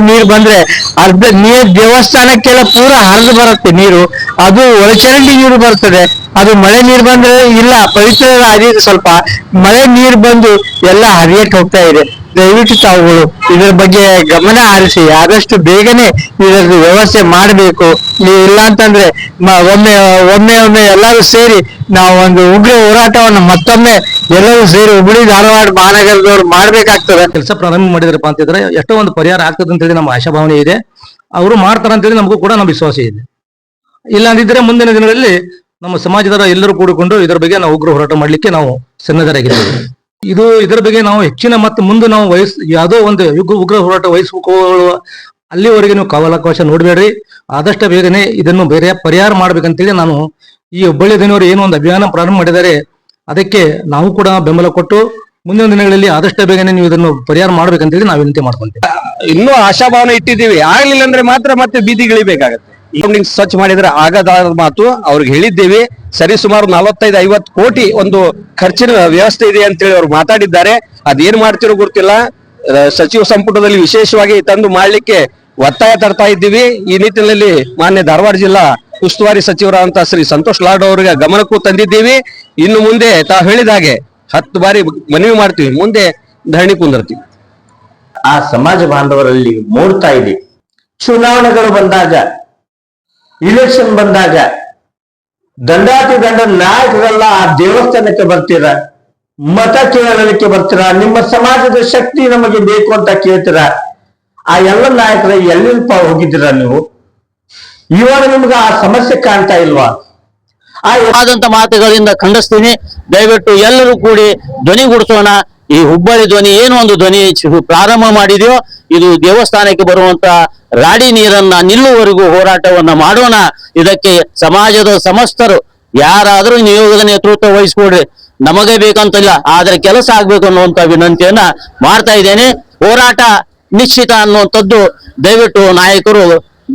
ನೀರ್ ಬಂದ್ರೆ ಅರ್ಧ ನೀರ್ ದೇವಸ್ಥಾನಕ್ಕೆಲ್ಲ ಪೂರ ಹರಿದು ಬರುತ್ತೆ ನೀರು. ಅದು ಒಳಚರಂಡಿ ನೀರು ಬರ್ತದೆ. ಅದು ಮಳೆ ನೀರು ಬಂದ್ರೆ ಇಲ್ಲ, ಪವಿತ್ರ ಹರಿಯುತ್ತೆ ಸ್ವಲ್ಪ ಮಳೆ ನೀರು ಬಂದು ಎಲ್ಲ ಹರಿಯಕ್ಕೆ ಹೋಗ್ತಾ ಇದೆ. ದಯವಿಟ್ಟು ತಾವುಗಳು ಇದರ ಬಗ್ಗೆ ಗಮನ ಹರಿಸಿ, ಆದಷ್ಟು ಬೇಗನೆ ಇದರ ವ್ಯವಸ್ಥೆ ಮಾಡಬೇಕು. ಇಲ್ಲ ಅಂತಂದ್ರೆ ಒಮ್ಮೆ ಒಮ್ಮೆ ಒಮ್ಮೆ ಎಲ್ಲರೂ ಸೇರಿ ನಾವು ಒಂದು ಉಗ್ರ ಹೋರಾಟವನ್ನು ಮತ್ತೊಮ್ಮೆ ಎಲ್ಲರೂ ಸೇರಿ ಹುಬ್ಬಳ್ಳಿ, ಧಾರವಾಡ, ಮಹಾನಗರದವ್ರು ಮಾಡ್ಬೇಕಾಗ್ತದೆ. ಕೆಲಸ ಪ್ರಾರಂಭ ಮಾಡಿದ್ರಪ್ಪ ಅಂತಿದ್ರೆ ಎಷ್ಟೋ ಒಂದು ಪರಿಹಾರ ಆಗ್ತದೆ ಅಂತೇಳಿ ನಮ್ಮ ಆಶಾಭಾವನೆ ಇದೆ. ಅವರು ಮಾಡ್ತಾರೆ ಅಂತೇಳಿ ನಮಗೂ ಕೂಡ ನಮ್ಮ ವಿಶ್ವಾಸ ಇದೆ. ಇಲ್ಲ ಅಂದಿದ್ರೆ ಮುಂದಿನ ದಿನಗಳಲ್ಲಿ ನಮ್ಮ ಸಮಾಜದ ಎಲ್ಲರೂ ಕೂಡಿಕೊಂಡು ಇದರ ಬಗ್ಗೆ ನಾವು ಉಗ್ರ ಹೋರಾಟ ಮಾಡ್ಲಿಕ್ಕೆ ನಾವು ಸನ್ನದ್ಧರಾಗಿದ್ದೇವೆ. ಇದು ಇದರ ಬಗ್ಗೆ ನಾವು ಹೆಚ್ಚಿನ ಮತ್ತು ಮುಂದೆ ನಾವು ವಯಸ್ ಯಾವುದೋ ಒಂದು ಯುಗ ಉಗ್ರ ಹೋರಾಟ ವಹಿಸಿಕೊಳ್ಳುವ ಅಲ್ಲಿವರೆಗೆ ನೀವು ಕಾವಲಾವಕಾಶ ನೋಡಬೇಡ್ರಿ. ಆದಷ್ಟು ಬೇಗನೆ ಇದನ್ನು ಬೇರೆ ಪರಿಹಾರ ಮಾಡ್ಬೇಕಂತೇಳಿ ನಾನು ಈ ಹುಬ್ಬಳ್ಳಿ ದಿನವರು ಏನು ಒಂದು ಅಭಿಯಾನ ಪ್ರಾರಂಭ ಮಾಡಿದ್ದಾರೆ. ಅದಕ್ಕೆ ನಾವು ಕೂಡ ಬೆಂಬಲ ಕೊಟ್ಟು ಮುಂದಿನ ದಿನಗಳಲ್ಲಿ ಆದಷ್ಟು ಬೇಗನೆ ನೀವು ಇದನ್ನು ಪರಿಹಾರ ಮಾಡ್ಬೇಕಂತೇಳಿ ನಾವು ವಿನಂತಿ ಮಾಡ್ಕೊಂತೀವಿ. ಇನ್ನೂ ಆಶಾಭಾವನೆ ಇಟ್ಟಿದ್ದೀವಿ. ಆಗ್ಲಿಲ್ಲ ಅಂದ್ರೆ ಮಾತ್ರ ಮತ್ತೆ ಬೀದಿಗಿಳಿಬೇಕಾಗತ್ತೆ. ಸ್ವಚ್ಛ ಮಾಡಿದ್ರೆ ಆಗದಾದ ಮಾತು ಅವ್ರಿಗೆ ಹೇಳಿದ್ದೀವಿ. ಸರಿ ಸುಮಾರು ನಲವತ್ತೈದು, ಐವತ್ತು ಕೋಟಿ ಒಂದು ಖರ್ಚಿನ ವ್ಯವಸ್ಥೆ ಇದೆ ಅಂತೇಳಿ ಅವರು ಮಾತಾಡಿದ್ದಾರೆ. ಅದೇನ್ ಮಾಡ್ತಿರೋ ಗೊತ್ತಿಲ್ಲ. ಸಚಿವ ಸಂಪುಟದಲ್ಲಿ ವಿಶೇಷವಾಗಿ ತಂದು ಮಾಡ್ಲಿಕ್ಕೆ ಒತ್ತಾಯ ತರ್ತಾ ಇದ್ದೀವಿ. ಈ ನಿಟ್ಟಿನಲ್ಲಿ ಮಾನ್ಯ ಧಾರವಾಡ ಜಿಲ್ಲಾ ಉಸ್ತುವಾರಿ ಸಚಿವರಾದಂತ ಶ್ರೀ ಸಂತೋಷ್ ಲಾಡ್ ಅವರಿಗೆ ಗಮನಕ್ಕೂ ತಂದಿದ್ದೀವಿ. ಇನ್ನು ಮುಂದೆ ತಾವು ಹೇಳಿದ ಹಾಗೆ ಹತ್ತು ಬಾರಿ ಮನವಿ ಮಾಡ್ತೀವಿ. ಮುಂದೆ ಧರಣಿ ಕುಂದಿರ್ತೀವಿ. ಆ ಸಮಾಜ ಬಾಂಧವರಲ್ಲಿ ಮೂಡ್ತಾ ಇದೆ. ಚುನಾವಣೆಗಳು ಬಂದಾಗ ಇಲೆಕ್ಷನ್ ಬಂದಾಗ ದಂಡಾತಿ ದಂಡ ನಾಯಕರೆಲ್ಲ ಆ ದೇವಸ್ಥಾನಕ್ಕೆ ಬರ್ತೀರ, ಮತ ಕೇಳಲಿಕ್ಕೆ ಬರ್ತೀರಾ, ನಿಮ್ಮ ಸಮಾಜದ ಶಕ್ತಿ ನಮಗೆ ಬೇಕು ಅಂತ ಕೇಳ್ತೀರ, ಆ ಎಲ್ಲ ನಾಯಕರ ಎಲ್ಲಿಂದ ಹೋಗಿದ್ದೀರ ನೀವು? ಇವಾಗ ನಿಮ್ಗೆ ಆ ಸಮಸ್ಯೆ ಕಾಣ್ತಾ ಇಲ್ವಾ? ಆ ಆದಂತ ಮಾತುಗಳಿಂದ ಖಂಡಿಸ್ತೀನಿ. ದಯವಿಟ್ಟು ಎಲ್ಲರೂ ಕೂಡಿ ಧ್ವನಿಗೂಡಿಸೋಣ ಈ ಹುಬ್ಬಳ್ಳಿ ಧ್ವನಿ ಏನು ಒಂದು ಧ್ವನಿ ಪ್ರಾರಂಭ ಮಾಡಿದೆಯೋ ಇದು ದೇವಸ್ಥಾನಕ್ಕೆ ಬರುವಂತ ರಾಡಿ ನೀರನ್ನ ನಿಲ್ಲುವವರೆಗೂ ಹೋರಾಟವನ್ನ ಮಾಡೋಣ. ಇದಕ್ಕೆ ಸಮಾಜದ ಸಮಸ್ತರು ಯಾರಾದರೂ ನಿಯೋಗದ ನೇತೃತ್ವ ವಹಿಸ್ಕೊಡ್ರಿ. ನಮಗೆ ಬೇಕಂತಿಲ್ಲ, ಆದ್ರೆ ಕೆಲಸ ಆಗ್ಬೇಕು ಅನ್ನುವಂತ ವಿನಂತಿಯನ್ನ ಮಾಡ್ತಾ ಇದ್ದೇನೆ. ಹೋರಾಟ ನಿಶ್ಚಿತ ಅನ್ನುವಂಥದ್ದು ದಯವಿಟ್ಟು ನಾಯಕರು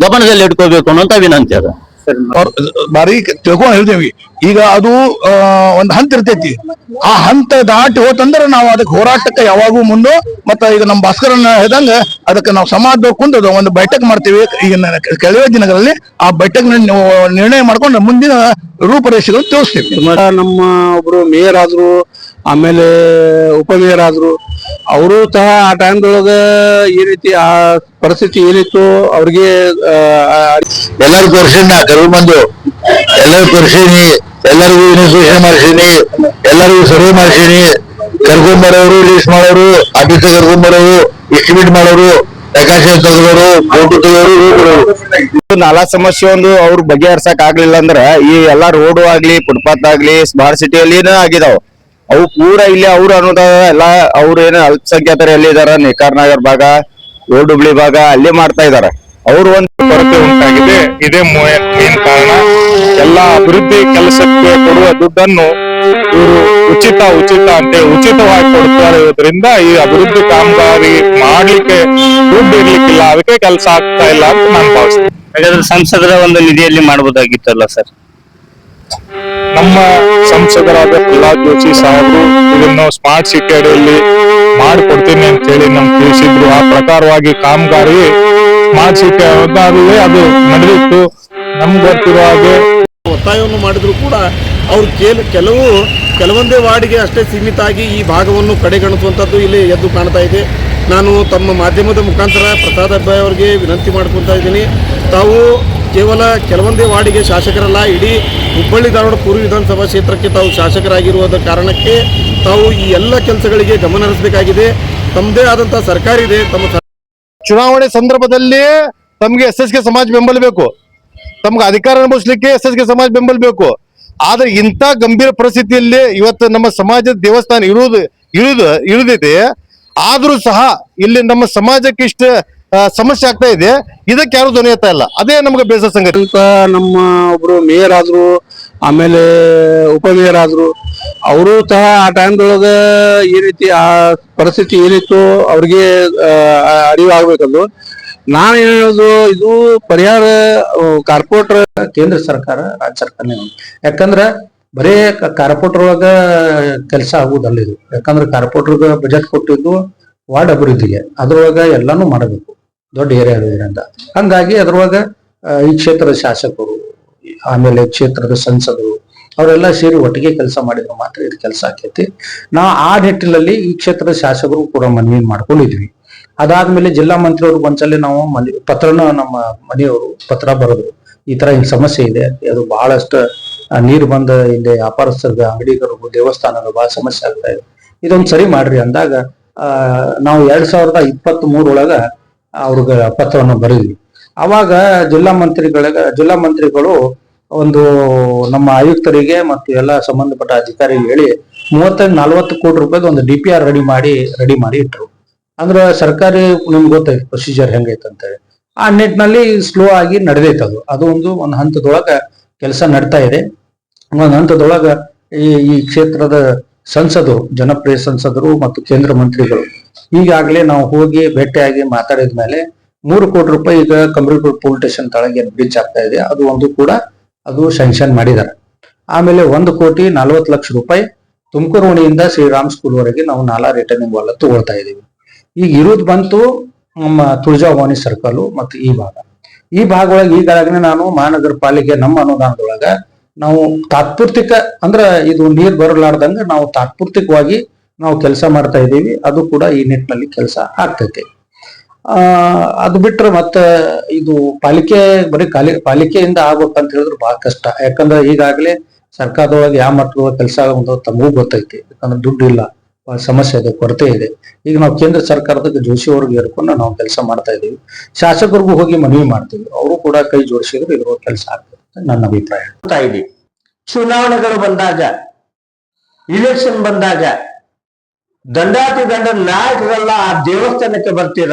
ಗಮನದಲ್ಲಿ ಇಟ್ಕೋಬೇಕು ಅನ್ನುವಂತ ವಿನಂತಿ ಅದ. ಬಾರಿ ತಿಳ್ಕೊಂಡು ಹೇಳ್ತೇವಿ ಈಗ ಅದು ಒಂದ್ ಹಂತ ಇರ್ತೈತಿ. ಆ ಹಂತ ದಾಟಿ ಹೋತಂದ್ರ ನಾವು ಅದಕ್ಕೆ ಹೋರಾಟಕ್ಕೆ ಯಾವಾಗೂ ಮುಂದೆ, ಮತ್ತ ಈಗ ನಮ್ಮ ಭಾಸ್ಕರನ್ನ ಹೇಳ್ದಂಗ ಅದಕ್ಕೆ ನಾವು ಸಮಾಜದವ್ರು ಕುಂದು ಒಂದು ಬೈಠಕ್ ಮಾಡ್ತೀವಿ ಈಗ ಕೆಲವೇ ದಿನಗಳಲ್ಲಿ. ಆ ಬೈಠಕ್ ನಿರ್ಣಯ ಮಾಡ್ಕೊಂಡು ಮುಂದಿನ ರೂಪರೇಷೆಗಳು ತಿಳಿಸ್ತೀವಿ. ನಮ್ಮ ಒಬ್ರು ಮೇಯರ್ ಆದ್ರು, ಆಮೇಲೆ ಉಪಮೇಯರ್ ಆದ್ರು ಅವರು ಸಹ ಆ ಟೈಮ್ದೊಳಗ ಈ ರೀತಿ ಆ ಪರಿಸ್ಥಿತಿ ಏನಿತ್ತು ಅವ್ರಿಗೆ ಎಲ್ಲರೂ ತೋರಿಸಿನ ಕೆಲವು ಮಂದಿ ಎಲ್ಲರೂ ತೋರಿಸೀನಿ ಎಲ್ಲರಿಗೂ ಇನ್ಸ್ಟಿಟ್ಯೂಷನ್ ಮಾಡಿಸೀನಿ ಎಲ್ಲರಿಗೂ ಸರ್ವೆ ಮಾಡಿಸೀನಿ ಕರ್ಕೊಂಬರೋರು ಲೀಸ್ಟ್ ಮಾಡೋರು ಆಫೀಸ್ ಕರ್ಕೊಂಬರೋರು ಎಸ್ಟಿಮೇಟ್ ಮಾಡೋರು ಲೆಕ್ಕಾಚಾರ ತೆಗೆದವರು ಫೋಟೋ ತೆಗೆದವರು ನಾಲಾ ಸಮಸ್ಯೆ ಒಂದು ಅವ್ರು ಬಗೆಹರ್ಸಕ್ ಆಗ್ಲಿಲ್ಲ ಅಂದ್ರ ಈ ಎಲ್ಲಾ ರೋಡು ಆಗ್ಲಿ ಫುಟ್ಪಾತ್ ಆಗ್ಲಿ ಸ್ಮಾರ್ಟ್ ಸಿಟಿಯಲ್ಲಿ ಆಗಿದಾವ. ಅವು ಪೂರ ಇಲ್ಲಿ ಅವ್ರ ಅನ್ನೋದ ಎಲ್ಲಾ ಅವ್ರ ಏನ ಅಲ್ಪಸಂಖ್ಯಾತರು ಎಲ್ಲಿ ಇದಾರ ನೇಕಾರ್ ನಗರ್ ಭಾಗ ಓಲ್ಡ್ ಹುಬ್ಳಿ ಭಾಗ ಅಲ್ಲಿ ಮಾಡ್ತಾ ಇದಾರೆ. ಅವ್ರ ಒಂದು ಕೊರತೆ ಉಂಟಾಗಿದೆ. ಇದೇ ಮೇನ್ ಕಾರಣ. ಎಲ್ಲಾ ಅಭಿವೃದ್ಧಿ ಕೆಲಸಕ್ಕೆ ಕೊಡುವ ದುಡ್ಡನ್ನು ಇವರು ಉಚಿತ ಉಚಿತ ಅಂತ ಉಚಿತವಾಗಿ ಕೊಡ್ತಾರೆ ಇರೋದ್ರಿಂದ ಈ ಅಭಿವೃದ್ಧಿ ಕಾಮಗಾರಿ ಮಾಡ್ಲಿಕ್ಕೆ ದುಡ್ಡು ಇರ್ಲಿಕ್ಕಿಲ್ಲ. ಅದಕ್ಕೆ ಕೆಲಸ ಆಗ್ತಾ ಇಲ್ಲ ಅಂತ ನಾನು ಭಾವಿಸ್ತೇನೆ. ಹಾಗಾದ್ರೆ ಸಂಸದರ ಒಂದು ನಿಧಿಯಲ್ಲಿ ಮಾಡಬಹುದಾಗಿತ್ತಲ್ಲ ಸರ್? ನಮ್ಮ ಸಂಸದರಾದ ಪ್ರಹ್ಲಾದ್ ಜೋಶಿ ಸಾಹೇಬರು ಇದನ್ನು ಸ್ಮಾರ್ಟ್ ಸಿಟಿ ಅಡಿಯಲ್ಲಿ ಮಾಡಿಕೊಡ್ತೀನಿ ಅಂತ ಹೇಳಿ ನಮ್ಗೆ ತಿಳಿಸಿದ್ರು. ಆ ಪ್ರಕಾರವಾಗಿ ಕಾಮಗಾರಿ ಸ್ಮಾರ್ಟ್ ಸಿಟಿ ಅದಾಗಲೇ ಅದು ನಡೆದಿತ್ತು. ನಮ್ಗೆ ಗೊತ್ತಿರೋ ಹಾಗೆ ಒತ್ತಾಯವನ್ನು ಮಾಡಿದ್ರು ಕೂಡ ಅವರು ಕೇಲ್ ಕೆಲವು ಕೆಲವೊಂದೇ ವಾರ್ಡ್ಗೆ ಅಷ್ಟೇ ಸೀಮಿತ ಆಗಿ ಈ ಭಾಗವನ್ನು ಕಡೆಗಣಿಸುವಂಥದ್ದು ಇಲ್ಲಿ ಎದ್ದು ಕಾಣ್ತಾ ಇದೆ. ನಾನು ತಮ್ಮ ಮಾಧ್ಯಮದ ಮುಖಾಂತರ ಪ್ರಸಾದ್ ಅಬ್ಬಾಯ್ ಅವರಿಗೆ ವಿನಂತಿ ಮಾಡ್ಕೊತಾ ಇದ್ದೀನಿ. ತಾವು ಕೇವಲ ಕೆಲವೊಂದೇ ವಾರ್ಡಿಗೆ ಶಾಸಕರಲ್ಲ, ಇಡೀ ಹುಬ್ಬಳ್ಳಿ ಧಾರವಾಡ ಪೂರ್ವ ವಿಧಾನಸಭಾ ಕ್ಷೇತ್ರಕ್ಕೆ ತಾವು ಶಾಸಕರಾಗಿರುವ ಕಾರಣಕ್ಕೆ ತಾವು ಈ ಎಲ್ಲ ಕೆಲಸಗಳಿಗೆ ಗಮನ ಹರಿಸಬೇಕಾಗಿದೆ. ತಮ್ಮದೇ ಆದಂತಹ ಸರ್ಕಾರ ಇದೆ, ತಮ್ಮ ಚುನಾವಣೆ ಸಂದರ್ಭದಲ್ಲಿ ತಮಗೆ ಎಸ್ ಸಮಾಜ ಬೆಂಬಲ ಬೇಕು. ತಮ್ಗೆ ಅಧಿಕಾರ ಅನುಭವಿಸ್ಲಿಕ್ಕೆ ಎಸ್ ಎಸ್ ಸಮಾಜ ಬೆಂಬಲ ಬೇಕು. ಆದ್ರೆ ಇಂಥ ಗಂಭೀರ ಪರಿಸ್ಥಿತಿಯಲ್ಲಿ ಇವತ್ತು ನಮ್ಮ ಸಮಾಜದ ದೇವಸ್ಥಾನ ಇರುವುದು ಇರುದು ಇಳಿದೈತೆ ಆದ್ರೂ ಸಹ ಇಲ್ಲಿ ನಮ್ಮ ಸಮಾಜಕ್ಕೆ ಇಷ್ಟ ಸಮಸ್ಯೆ ಆಗ್ತಾ ಇದೆ. ಇದಕ್ಕೆ ಯಾರು ಧ್ವನಿ ಎತ್ತಾ ಇಲ್ಲ. ಅದೇ ನಮ್ಗೆ ಬೇಸರ ಸಂಗತಿ. ನಮ್ಮ ಒಬ್ರು ಮೇಯರ್ ಆದ್ರು, ಆಮೇಲೆ ಉಪಮೇಯರ್ ಆದ್ರು, ಅವರು ಸಹ ಆ ಟೈಮ್ದೊಳಗ ಈ ರೀತಿ ಆ ಪರಿಸ್ಥಿತಿ ಏನಿತ್ತು, ಅವ್ರಿಗೆ ಅರಿವು ಆಗ್ಬೇಕದು ನಾನು ಹೇಳೋದು, ಇದು ಪರಿಹಾರ ಕಾರ್ಪೊರೇಟರ್ ಕೇಂದ್ರ ಸರ್ಕಾರ, ರಾಜ್ಯ ಸರ್ಕಾರನೇ ಒಂದು. ಯಾಕಂದ್ರ ಬರೇ ಕಾರ್ಪೊರೇಟರ್ ಒಳಗ ಕೆಲಸ ಆಗುದಲ್ಲ ಇದು. ಯಾಕಂದ್ರೆ ಕಾರ್ಪೊರೇಟರ್ಗ ಬಜೆಟ್ ಕೊಟ್ಟಿದ್ದು ವಾರ್ಡ್ ಅಭಿವೃದ್ಧಿಗೆ, ಅದ್ರೊಳಗ ಎಲ್ಲಾನು ಮಾಡಬೇಕು. ದೊಡ್ಡ ಏರಿಯಾ ಇರೋದ್ರಿಂದ ಹಂಗಾಗಿ ಅದ್ರೊಳಗ ಈ ಕ್ಷೇತ್ರದ ಶಾಸಕರು ಆಮೇಲೆ ಕ್ಷೇತ್ರದ ಸಂಸದರು, ಅವರೆಲ್ಲ ಸೇರಿ ಒಟ್ಟಿಗೆ ಕೆಲಸ ಮಾಡಿದ್ರೆ ಮಾತ್ರ ಇದು ಕೆಲಸ ಆಕೈತಿ. ನಾ ಆ ನಿಟ್ಟಿನಲ್ಲಿ ಈ ಕ್ಷೇತ್ರದ ಶಾಸಕರು ಕೂಡ ಮನವಿ ಮಾಡ್ಕೊಂಡಿದ್ವಿ. ಅದಾದ್ಮೇಲೆ ಜಿಲ್ಲಾ ಮಂತ್ರಿಯವ್ರಿಗೆ ಒಂದ್ಸಲಿ ನಾವು ಮನೆ, ಪತ್ರನ ನಮ್ಮ ಮನೆಯವರು ಪತ್ರ ಬರೆದ್ರು ಈ ತರ ಹಿಂಗ್ ಸಮಸ್ಯೆ ಇದೆ, ಅದು ಬಹಳಷ್ಟು ನೀರು ಬಂದ ಇಲ್ಲಿ ವ್ಯಾಪಾರಸ್ಥರಿಗೆ ಅಂಗಡಿಗರಿಗೂ ದೇವಸ್ಥಾನಗಳು ಬಹಳ ಸಮಸ್ಯೆ ಆಗ್ತಾ ಇದೆ. ಇದೊಂದ್ ಸರಿ ಮಾಡ್ರಿ ಅಂದಾಗ ನಾವು ಎರಡ್ ಸಾವಿರದ ಇಪ್ಪತ್ತ್ ಮೂರೊಳಗ ಅವ್ರಿಗೆ ಪತ್ರವನ್ನು ಬರೀದ್ವಿ. ಅವಾಗ ಜಿಲ್ಲಾ ಮಂತ್ರಿಗಳಿಗೆ, ಜಿಲ್ಲಾ ಮಂತ್ರಿಗಳು ಒಂದು ನಮ್ಮ ಆಯುಕ್ತರಿಗೆ ಮತ್ತು ಎಲ್ಲ ಸಂಬಂಧಪಟ್ಟ ಅಧಿಕಾರಿಗೆ ಹೇಳಿ ಮೂವತ್ತೈದು ನಲ್ವತ್ತು ಕೋಟಿ ರೂಪಾಯಿದು ಒಂದು ಡಿ ಪಿ ಆರ್ ರೆಡಿ ಮಾಡಿ ರೆಡಿ ಮಾಡಿ ಇಟ್ರು. ಅಂದ್ರೆ ಸರ್ಕಾರಿ ನಿಮ್ಗೆ ಗೊತ್ತೈತೆ ಪ್ರೊಸೀಜರ್ ಹೆಂಗೈತೆ ಅಂತೇಳಿ. ಆ ನಿಟ್ಟಿನಲ್ಲಿ ಸ್ಲೋ ಆಗಿ ನಡೆದೈತೆ ಅದು. ಅದು ಒಂದು ಒಂದು ಹಂತದೊಳಗ ಕೆಲಸ ನಡ್ತಾ ಇದೆ. ಒಂದು ಹಂತದೊಳಗ ಈ ಈ ಕ್ಷೇತ್ರದ ಸಂಸದರು, ಜನಪ್ರಿಯ ಸಂಸದರು ಮತ್ತು ಕೇಂದ್ರ ಮಂತ್ರಿಗಳು. ಈಗಾಗಲೇ ನಾವು ಹೋಗಿ ಭೇಟಿಯಾಗಿ ಮಾತಾಡಿದ ಮೇಲೆ ಮೂರು ಕೋಟಿ ರೂಪಾಯಿ ಈಗ ಕಂಬ್ರಿಪುರ್ ಪೋಲ್ ಸ್ಟೇಷನ್ ತಳಗೆ ಬ್ರಿಡ್ಜ್ ಆಗ್ತಾ ಇದೆ. ಅದು ಒಂದು ಕೂಡ ಅದು ಸ್ಯಾಂಕ್ಷನ್ ಮಾಡಿದ್ದಾರೆ. ಆಮೇಲೆ ಒಂದು ಕೋಟಿ ನಲವತ್ತು ಲಕ್ಷ ರೂಪಾಯಿ ತುಮಕೂರು ಓಣಿಯಿಂದ ಶ್ರೀರಾಮ್ ಸ್ಕೂಲ್ ವರೆಗೆ ನಾವು ನಾಲಾ ರಿಟರ್ನಿಂಗ್ ವಾಲ್ ತಗೊಳ್ತಾ ಇದೀವಿ ಈಗ ಇರೋದು ಬಂತು ನಮ್ಮ ತುಳಜಾಭವಾನಿ ಸರ್ಕಲ್ ಮತ್ತು ಈ ಭಾಗ. ಈ ಭಾಗ ಒಳಗೆ ಈಗಾಗಲೇ ನಾನು ಮಹಾನಗರ ಪಾಲಿಕೆ ನಮ್ಮ ಅನುದಾನದೊಳಗ ನಾವು ತಾತ್ಪೂರ್ತಿಕ ಅಂದ್ರ ಇದು ನೀರ್ ಬರಲಾರ್ದಂಗ ನಾವು ತಾತ್ಪೂರ್ತಿಕವಾಗಿ ನಾವು ಕೆಲಸ ಮಾಡ್ತಾ ಇದ್ದೀವಿ. ಅದು ಕೂಡ ಈ ನಿಟ್ಟಿನಲ್ಲಿ ಕೆಲಸ ಆಗ್ತೈತಿ. ಆ, ಅದು ಬಿಟ್ರೆ ಮತ್ತೆ ಇದು ಪಾಲಿಕೆ, ಬರೀ ಕಾಲಿ ಪಾಲಿಕೆಯಿಂದ ಆಗ್ಬೇಕಂತ ಹೇಳಿದ್ರೆ ಬಹಳ ಕಷ್ಟ. ಯಾಕಂದ್ರೆ ಈಗಾಗಲೇ ಸರ್ಕಾರದೊಳಗೆ ಯಾವ ಮಟ್ಟದ ಕೆಲಸ ಆಗೋದು ತಮಗೂ ಗೊತ್ತೈತಿ. ಯಾಕಂದ್ರೆ ದುಡ್ಡು ಇಲ್ಲ ಬಹಳ ಸಮಸ್ಯೆ ಇದೆ, ಕೊರತೆ ಇದೆ. ಈಗ ನಾವು ಕೇಂದ್ರ ಸರ್ಕಾರದ ಜೋಶಿ ಅವ್ರಿಗೆ ಹೇಳ್ಕೊಂಡು ನಾವು ಕೆಲಸ ಮಾಡ್ತಾ ಇದ್ದೀವಿ. ಶಾಸಕರಿಗೂ ಹೋಗಿ ಮನವಿ ಮಾಡ್ತೀವಿ. ಅವರು ಕೂಡ ಕೈ ಜೋಡಿಸಿದ್ರೆ ಇದ್ರ ಕೆಲಸ ಆಗ್ತದೆ ನನ್ನ ಅಭಿಪ್ರಾಯ. ಚುನಾವಣೆಗಳು ಬಂದಾಗ ಇಲೆಕ್ಷನ್ ಬಂದಾಗ ದಂಡಾತಿ ದಂಡ ನಾಯಕರೆಲ್ಲ ಆ ದೇವಸ್ಥಾನಕ್ಕೆ ಬರ್ತೀರ?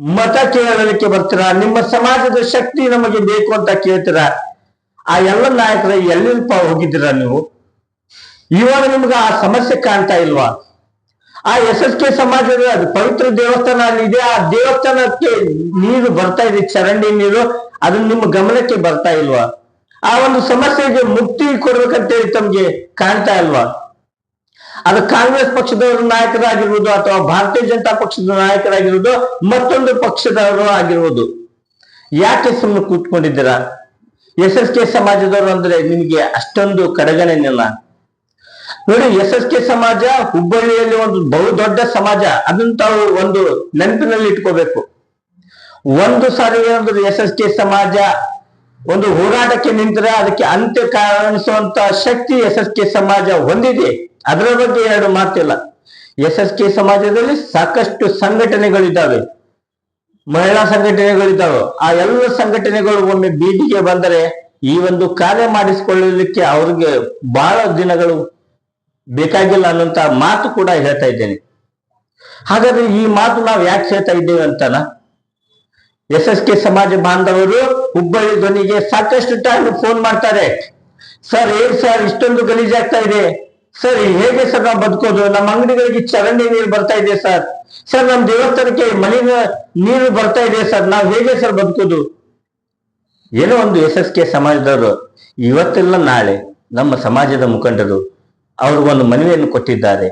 ಮತ ಕೇಳಲಿಕ್ಕೆ ಬರ್ತೀರಾ? ನಿಮ್ಮ ಸಮಾಜದ ಶಕ್ತಿ ನಮಗೆ ಬೇಕು ಅಂತ ಕೇಳ್ತೀರ? ಆ ಎಲ್ಲ ನಾಯಕರ ಎಲ್ಲಿಲ್ಪ ಹೋಗಿದ್ದೀರಾ ನೀವು? ಇವಾಗ ನಿಮ್ಗೆ ಆ ಸಮಸ್ಯೆ ಕಾಣ್ತಾ ಇಲ್ವಾ? ಆ ಎಸ್ ಎಸ್ ಕೆ ಸಮಾಜದ ಪವಿತ್ರ ದೇವಸ್ಥಾನ ಅಲ್ಲಿ ಇದೆ. ಆ ದೇವಸ್ಥಾನಕ್ಕೆ ನೀರು ಬರ್ತಾ ಇದೆ, ಚರಂಡಿ ನೀರು. ಅದನ್ನ ನಿಮ್ಮ ಗಮನಕ್ಕೆ ಬರ್ತಾ ಇಲ್ವಾ? ಆ ಒಂದು ಸಮಸ್ಯೆಗೆ ಮುಕ್ತಿ ಕೊಡ್ಬೇಕಂತೇಳಿ ತಮ್ಗೆ ಕಾಣ್ತಾ ಇಲ್ವಾ? ಅದು ಕಾಂಗ್ರೆಸ್ ಪಕ್ಷದವರು ನಾಯಕರಾಗಿರ್ಬೋದು ಅಥವಾ ಭಾರತೀಯ ಜನತಾ ಪಕ್ಷದ ನಾಯಕರಾಗಿರ್ಬೋದು ಮತ್ತೊಂದು ಪಕ್ಷದವರು ಆಗಿರ್ಬೋದು ಯಾಕೆ ಸುಮ್ಮನೆ ಕೂತ್ಕೊಂಡಿದ್ದೀರಾ? ಎಸ್ ಎಸ್ ಕೆ ಸಮಾಜದವರು ಅಂದ್ರೆ ನಿಮ್ಗೆ ಅಷ್ಟೊಂದು ಕಡೆಗಣನೆಲ್ಲ. ನೋಡಿ ಎಸ್ ಎಸ್ ಕೆ ಸಮಾಜ, ಹುಬ್ಬಳ್ಳಿಯಲ್ಲಿ ಒಂದು ಬಹು ದೊಡ್ಡ ಸಮಾಜ ಅದನ್ನ ತಾವು ಒಂದು ನೆನಪಿನಲ್ಲಿ ಇಟ್ಕೋಬೇಕು. ಒಂದು ಸಾರಿ ಏನಂದ್ರೆ ಎಸ್ ಎಸ್ ಕೆ ಸಮಾಜ, ಒಂದು ಹೋರಾಟಕ್ಕೆ ನಿಂತರೆ ಅದಕ್ಕೆ ಅಂತ್ಯ ಕಾಣಿಸುವಂತ ಶಕ್ತಿ ಎಸ್ ಎಸ್ ಕೆ ಸಮಾಜ ಹೊಂದಿದೆ. ಅದರ ಬಗ್ಗೆ ಎರಡು ಮಾತಿಲ್ಲ. ಎಸ್ ಎಸ್ ಕೆ ಸಮಾಜದಲ್ಲಿ ಸಾಕಷ್ಟು ಸಂಘಟನೆಗಳಿದ್ದಾವೆ. ಮಹಿಳಾ ಸಂಘಟನೆಗಳಿದ್ದಾವೆ. ಆ ಎಲ್ಲ ಸಂಘಟನೆಗಳು ಒಮ್ಮೆ ಬೀದಿಗೆ ಬಂದರೆ ಈ ಒಂದು ಕಾರ್ಯ ಮಾಡಿಸಿಕೊಳ್ಳಲಿಕ್ಕೆ ಅವ್ರಿಗೆ ಬಹಳ ದಿನಗಳು ಬೇಕಾಗಿಲ್ಲ ಅನ್ನುವಂತ ಮಾತು ಕೂಡ ಹೇಳ್ತಾ ಇದ್ದೇನೆ. ಹಾಗಾದ್ರೆ ಈ ಮಾತು ನಾವು ಯಾಕೆ ಹೇಳ್ತಾ ಇದ್ದೇವೆ ಅಂತಾನ? ಎಸ್ ಎಸ್ ಕೆ ಸಮಾಜ ಬಾಂಧವರು ಹುಬ್ಬಳ್ಳಿ ಧ್ವನಿಗೆ ಸಾಕಷ್ಟು ಟೈಮ್ ಫೋನ್ ಮಾಡ್ತಾರೆ. ಸರ್, ಏನ್ ಸರ್, ಇಷ್ಟೊಂದು ಗಲೀಜಾಗ್ತಾ ಇದೆ. ಸರ್ ಹೇಗೆ ಸರ್ ನಾವು ಬದುಕೋದು? ನಮ್ಮ ಅಂಗಡಿಗಳಿಗೆ ಚರಂಡಿ ನೀರು ಬರ್ತಾ ಇದೆ ಸರ್. ಸರ್ ನಮ್ಮ ದೇವಸ್ಥಾನಕ್ಕೆ ಮಲಿನ ನೀರು ಬರ್ತಾ ಇದೆ ಸರ್. ನಾವು ಹೇಗೆ ಸರ್ ಬದುಕೋದು? ಏನೋ ಒಂದು ಎಸ್ ಎಸ್ ಕೆ ಸಮಾಜದವರು, ಇವತ್ತೆಲ್ಲ ನಾಳೆ ನಮ್ಮ ಸಮಾಜದ ಮುಖಂಡರು ಅವ್ರಿಗೊಂದು ಮನವಿಯನ್ನು ಕೊಟ್ಟಿದ್ದಾರೆ.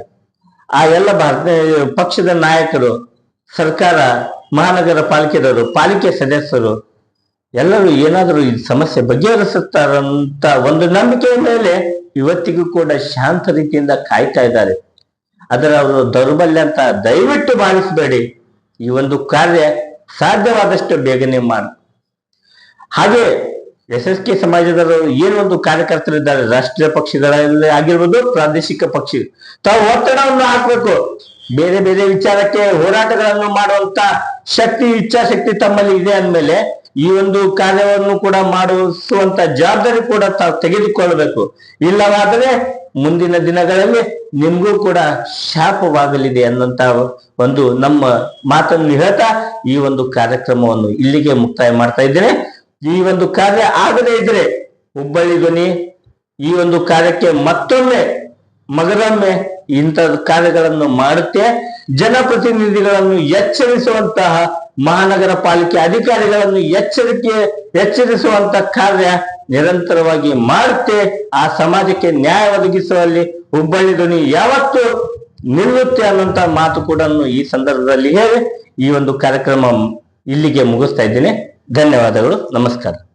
ಆ ಎಲ್ಲ ಭಾರತ ಪಕ್ಷದ ನಾಯಕರು, ಸರ್ಕಾರ, ಮಹಾನಗರ ಪಾಲಿಕೆದವರು, ಪಾಲಿಕೆ ಸದಸ್ಯರು, ಎಲ್ಲರೂ ಏನಾದರೂ ಈ ಸಮಸ್ಯೆ ಬಗೆಹರಿಸುತ್ತಾರಂತ ಒಂದು ನಂಬಿಕೆಯ ಮೇಲೆ ಇವತ್ತಿಗೂ ಕೂಡ ಶಾಂತ ರೀತಿಯಿಂದ ಕಾಯ್ತಾ ಇದ್ದಾರೆ. ಅದರ ಅವರು ದೌರ್ಬಲ್ಯ ಅಂತ ದಯವಿಟ್ಟು ಭಾವಿಸಬೇಡಿ. ಈ ಒಂದು ಕಾರ್ಯ ಸಾಧ್ಯವಾದಷ್ಟು ಬೇಗನೆ ಮಾಡಿ. ಹಾಗೆ ಎಸ್ ಎಸ್ ಕೆ ಸಮಾಜದವರು ಏನೊಂದು ಕಾರ್ಯಕರ್ತರಿದ್ದಾರೆ, ರಾಷ್ಟ್ರೀಯ ಪಕ್ಷಗಳಲ್ಲಿ ಆಗಿರ್ಬೋದು, ಪ್ರಾದೇಶಿಕ ಪಕ್ಷ. ತಾವು ಒತ್ತಡವನ್ನು ಹಾಕ್ಬೇಕು. ಬೇರೆ ಬೇರೆ ವಿಚಾರಕ್ಕೆ ಹೋರಾಟಗಳನ್ನು ಮಾಡುವಂತ ಶಕ್ತಿ, ಇಚ್ಛಾಶಕ್ತಿ ತಮ್ಮಲ್ಲಿ ಇದೆ ಅಂದ್ಮೇಲೆ ಈ ಒಂದು ಕಾರ್ಯವನ್ನು ಕೂಡ ಮಾಡಿಸುವಂತ ಜವಾಬ್ದಾರಿ ಕೂಡ ತಾವು ತೆಗೆದುಕೊಳ್ಳಬೇಕು ಇಲ್ಲವಾದರೆ ಮುಂದಿನ ದಿನಗಳಲ್ಲಿ ನಿಮ್ಗೂ ಕೂಡ ಶಾಪವಾಗಲಿದೆ ಅನ್ನಂತ ಒಂದು ನಮ್ಮ ಮಾತನ್ನು ಹೇಳ್ತಾ ಈ ಒಂದು ಕಾರ್ಯಕ್ರಮವನ್ನು ಇಲ್ಲಿಗೆ ಮುಕ್ತಾಯ ಮಾಡ್ತಾ ಇದ್ದೇನೆ. ಈ ಒಂದು ಕಾರ್ಯ ಆಗದೇ ಇದ್ರೆ ಹುಬ್ಬಳ್ಳಿ ಧ್ವನಿ, ಈ ಒಂದು ಕಾರ್ಯಕ್ಕೆ ಮತ್ತೊಮ್ಮೆ ಮಗದೊಮ್ಮೆ ಇಂಥ ಕಾರ್ಯಗಳನ್ನು ಮಾಡುತ್ತೆ. ಜನಪ್ರತಿನಿಧಿಗಳನ್ನು ಎಚ್ಚರಿಸುವಂತಹ ಮಹಾನಗರ ಪಾಲಿಕೆ ಅಧಿಕಾರಿಗಳನ್ನು ಎಚ್ಚರಿಕೆ, ಎಚ್ಚರಿಸುವಂತ ಕಾರ್ಯ ನಿರಂತರವಾಗಿ ಮಾಡುತ್ತೆ. ಆ ಸಮಾಜಕ್ಕೆ ನ್ಯಾಯ ಒದಗಿಸುವಲ್ಲಿ ಹುಬ್ಬಳ್ಳಿ ಧ್ವನಿ ಯಾವತ್ತು ನಿಲ್ಲುತ್ತೆ ಅನ್ನುವಂತ ಮಾತು ಕೂಡ ಈ ಸಂದರ್ಭದಲ್ಲಿ ಹೇಳಿ ಈ ಒಂದು ಕಾರ್ಯಕ್ರಮ ಇಲ್ಲಿಗೆ ಮುಗಿಸ್ತಾ ಇದ್ದೇನೆ. ಧನ್ಯವಾದಗಳು. ನಮಸ್ಕಾರ.